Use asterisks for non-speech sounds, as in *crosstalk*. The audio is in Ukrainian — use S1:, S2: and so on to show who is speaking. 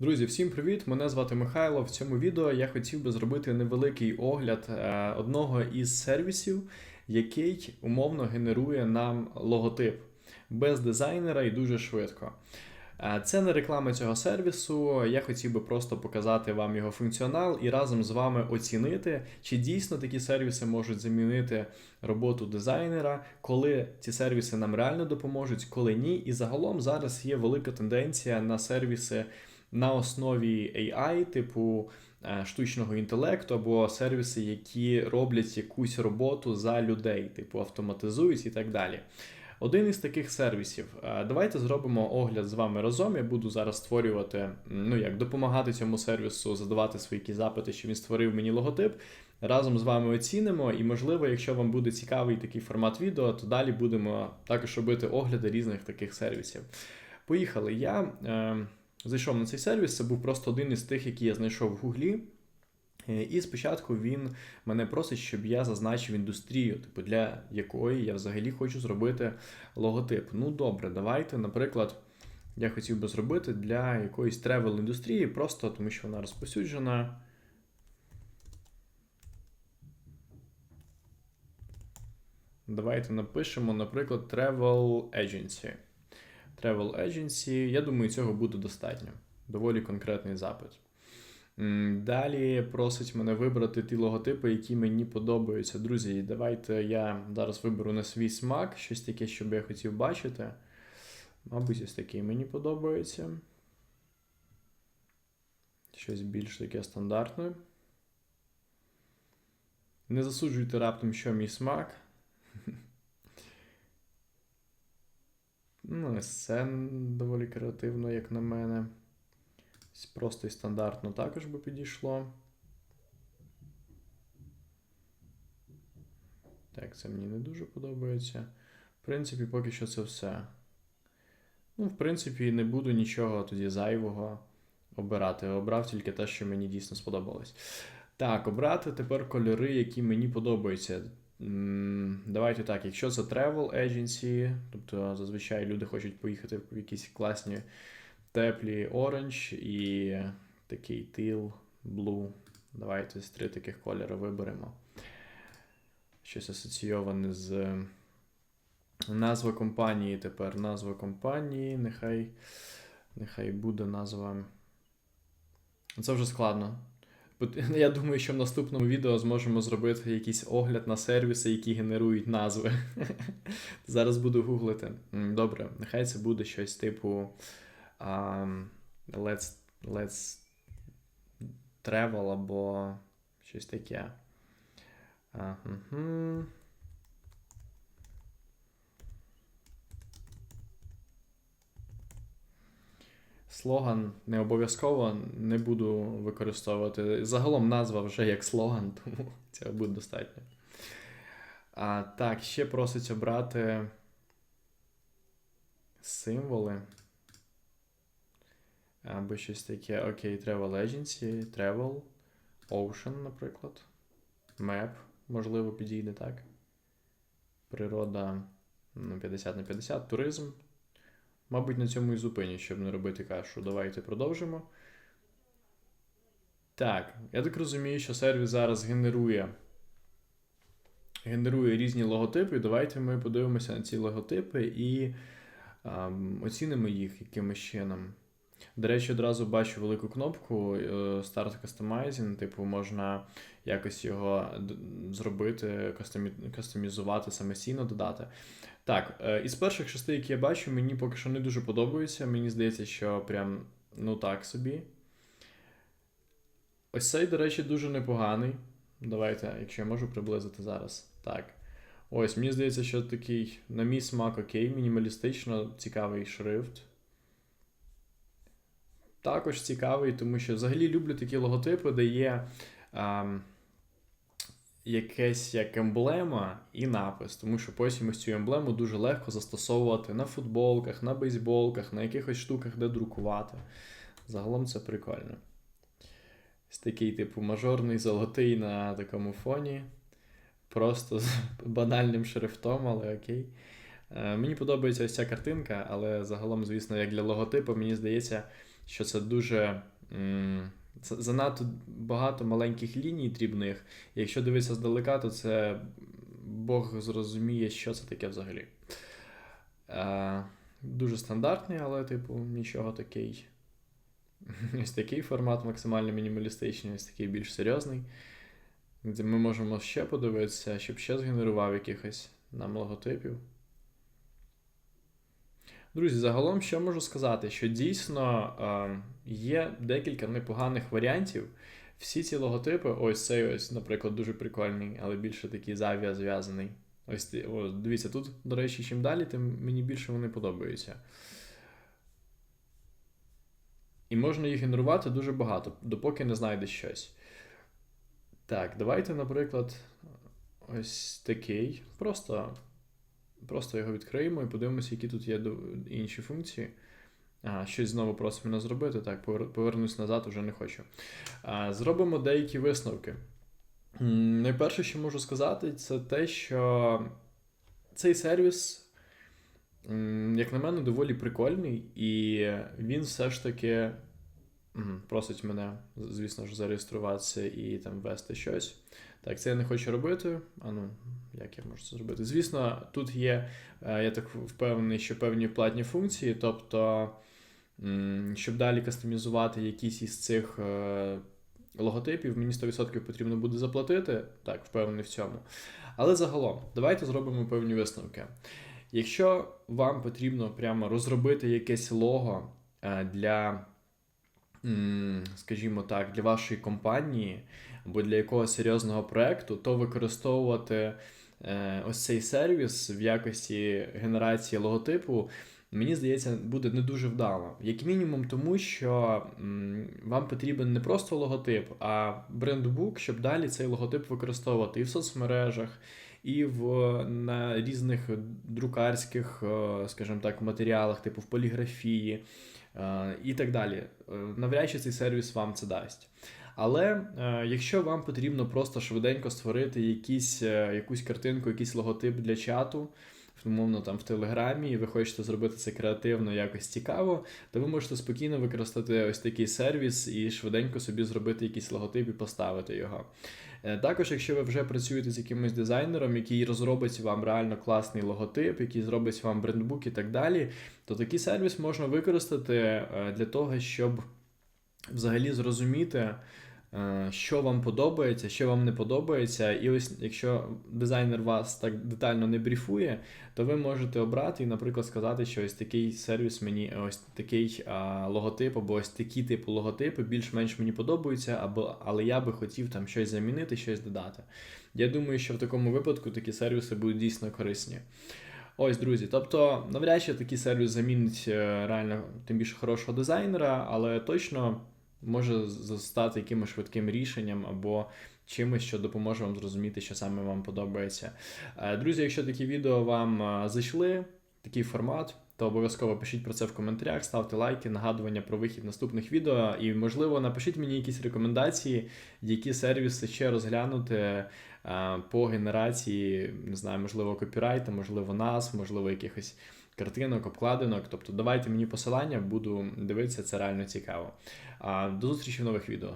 S1: Друзі, всім привіт! Мене звати Михайло. В цьому відео я хотів би зробити невеликий огляд е, одного із сервісів, який умовно генерує нам логотип без дизайнера і дуже швидко. Е, Це не реклама цього сервісу. Я хотів би просто показати вам його функціонал і разом з вами оцінити, чи дійсно такі сервіси можуть замінити роботу дизайнера, коли ці сервіси нам реально допоможуть, коли ні. І загалом зараз є велика тенденція на сервіси на основі AI, типу е, штучного інтелекту, або сервіси, які роблять якусь роботу за людей, типу автоматизують і так далі. Один із таких сервісів. Е, Давайте зробимо огляд з вами разом. Я буду зараз створювати, ну як допомагати цьому сервісу, задавати свої якісь запити, що він створив мені логотип. Разом з вами оцінимо, і можливо, якщо вам буде цікавий такий формат відео, то далі будемо також робити огляди різних таких сервісів. Поїхали. Я е, зайшов на цей сервіс, це був просто один із тих, які я знайшов в Гуглі. Е, І спочатку він мене просить, щоб я зазначив індустрію, типу для якої я взагалі хочу зробити логотип. Ну добре, давайте, наприклад, я хотів би зробити для якоїсь тревел індустрії, просто тому що вона розповсюджена. Давайте напишемо, наприклад, Travel Agency. Travel Agency, я думаю, цього буде достатньо. Доволі конкретний запит. Далі просить мене вибрати ті логотипи, які мені подобаються. Друзі, давайте я зараз виберу на свій смак, щось таке, що би я хотів бачити. Мабуть, ось такий мені подобається. Щось більш таке стандартне. Не засуджуйте раптом, що мій смак. Ну, це доволі креативно, як на мене. Просто і стандартно також би підійшло. Так, це мені не дуже подобається. В принципі, поки що це все. Ну, в принципі, не буду нічого тоді зайвого обирати. Обрав тільки те, що мені дійсно сподобалось. Так, обрати тепер кольори, які мені подобаються. Давайте так, якщо це travel agency, тобто зазвичай люди хочуть поїхати в якісь класні теплі оранж і такий тил, блу. Давайте з три таких кольори виберемо. Щось асоційоване з назва компанії. Тепер назва компанії. Нехай, нехай буде назва. Це вже складно. *laughs* Я думаю, що в наступному відео зможемо зробити якийсь огляд на сервіси, які генерують назви. *laughs* Зараз буду гуглити. Добре, нехай це буде щось типу um, Let's, Let's Travel або щось таке. А, угу. Слоган не обов'язково не буду використовувати. Загалом назва вже як слоган, *laughs* тому цього буде достатньо. А, Так, ще просить обрати символи. Або щось таке. Окей, Travel Agency, Travel, Ocean, наприклад. Map, можливо, підійде так. Природа ну, 50 на 50, туризм. Мабуть, на цьому і зупиню, щоб не робити кашу. Давайте продовжимо. Так, я так розумію, що сервіс зараз генерує генерує різні логотипи. Давайте ми подивимося на ці логотипи і ем, оцінимо їх якимось чином. До речі, одразу бачу велику кнопку е, Start Customizing, типу, можна якось його зробити, кастомі- кастомізувати самостійно додати. Так, е, із перших шести, які я бачу, мені поки що не дуже подобаються. Мені здається, що прям ну так собі. Ось цей, до речі, дуже непоганий. Давайте, якщо я можу приблизити зараз. Так. Ось, мені здається, що такий, на мій смак, окей, мінімалістично цікавий шрифт. Також цікавий, тому що взагалі люблю такі логотипи, де є ем, якесь як емблема і напис, тому що потім ось цю емблему дуже легко застосовувати на футболках, на бейсболках, на якихось штуках, де друкувати. Загалом це прикольно. Ось такий, типу, мажорний золотий на такому фоні. Просто з *laughs* банальним шрифтом, але окей. Е, Мені подобається ось ця картинка, але загалом, звісно, як для логотипу, мені здається, що це дуже. це занадто багато маленьких ліній дрібних. Якщо дивитися здалека, то це Бог зрозуміє, що це таке взагалі. Е, дуже стандартний, але, типу, нічого такий. *laughs* Ось такий формат максимально мінімалістичний, ось такий більш серйозний. Ми можемо ще подивитися, щоб ще згенерував якихось нам логотипів. Друзі, загалом що можу сказати, що дійсно е, є декілька непоганих варіантів. Всі ці логотипи, ось цей ось, наприклад, дуже прикольний, але більше такий з зв'язаний. Ось ті- о, дивіться, тут, до речі, чим далі, тим мені більше вони подобаються. І можна їх генерувати дуже багато, допоки не знайдеш щось. Так, давайте, наприклад, ось такий. Просто, просто його відкриємо і подивимося, які тут є інші функції. А, щось знову просить мене зробити. Так, повернусь назад, вже не хочу. Зробимо деякі висновки. Найперше, що можу сказати, це те, що цей сервіс, як на мене, доволі прикольний, і він все ж таки просить мене, звісно ж, зареєструватися і там ввести щось. Так, це я не хочу робити. А ну, як я можу це зробити? Звісно, тут є, е, я так впевнений, що певні платні функції, тобто, щоб далі кастомізувати якісь із цих е, логотипів, мені 100% потрібно буде заплатити. Так, впевнений в цьому. Але загалом, давайте зробимо певні висновки. Якщо вам потрібно прямо розробити якесь лого е, для, скажімо так, для вашої компанії або для якогось серйозного проекту, то використовувати е, ось цей сервіс в якості генерації логотипу. Мені здається, буде не дуже вдало. Як мінімум, тому що вам потрібен не просто логотип, а брендбук, щоб далі цей логотип використовувати і в соцмережах, і в на різних друкарських, е, скажімо так, матеріалах, типу в поліграфії е, і так далі. Е, Навряд чи цей сервіс вам це дасть. Але якщо вам потрібно просто швиденько створити якісь, якусь картинку, якийсь логотип для чату, умовно там в Телеграмі, і ви хочете зробити це креативно, якось цікаво, то ви можете спокійно використати ось такий сервіс і швиденько собі зробити якийсь логотип і поставити його. Е, Також, якщо ви вже працюєте з якимось дизайнером, який розробить вам реально класний логотип, який зробить вам брендбук і так далі, то такий сервіс можна використати е, для того, щоб взагалі зрозуміти, що вам подобається, що вам не подобається. І ось якщо дизайнер вас так детально не бріфує, то ви можете обрати і, наприклад, сказати, що ось такий сервіс мені, ось такий а, логотип, або ось такі типу логотипи більш-менш мені подобаються, або але я би хотів там щось замінити, щось додати. Я думаю, що в такому випадку такі сервіси будуть дійсно корисні. Ось, друзі, тобто, навряд чи такий сервіс замінить е, реально тим більше хорошого дизайнера, але точно може з- стати якимось швидким рішенням або чимось, що допоможе вам зрозуміти, що саме вам подобається. Е, Друзі, якщо такі відео вам е, зайшли, такий формат, то обов'язково пишіть про це в коментарях, ставте лайки, нагадування про вихід наступних відео. І, можливо, напишіть мені якісь рекомендації, які сервіси ще розглянути е, по генерації, не знаю, можливо, копірайту, можливо, назв, можливо, якихось картинок, обкладинок. Тобто давайте мені посилання, буду дивитися, це реально цікаво. До зустрічі в нових відео.